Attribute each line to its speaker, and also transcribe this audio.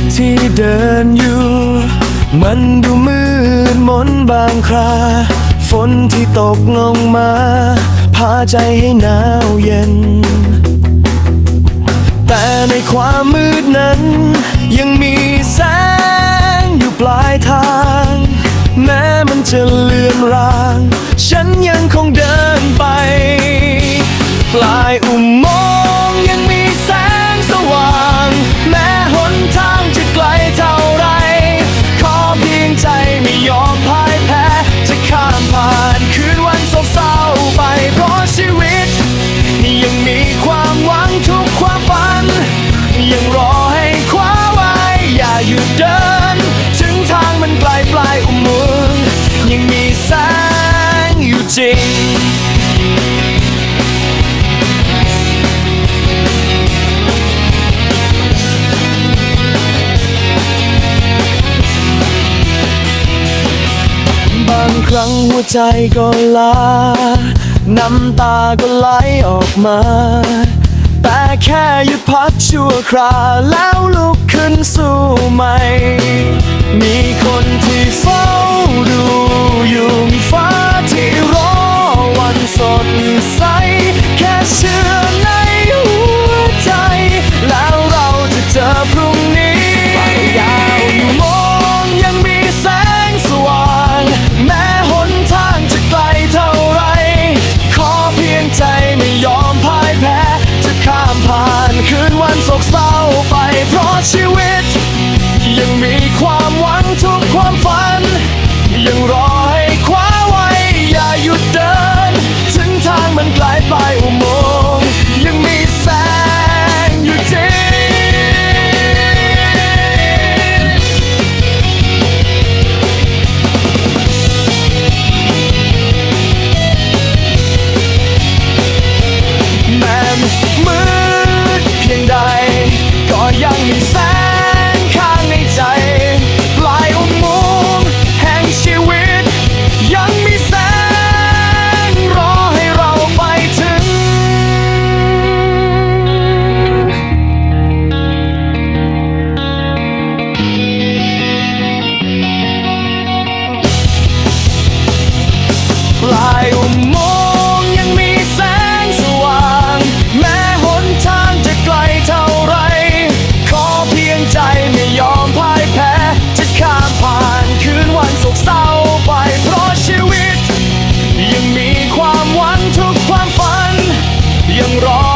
Speaker 1: ตที่เดินอยู่ มันดูมืดมนบางครา ฝนที่ตกลงมา พาใจให้หนาวเย็น แต่ในความมืดนั้น ยังมีแสงางครั้งหัวใจก็ลา น้ำตาก็ไหลออกมา แต่แค่หยุดพักชั่วคราแล้วลุกขึ้นสู้ใหม่ มีคนที่เฝ้าดูอยู่ฟ้า she you ยังรอ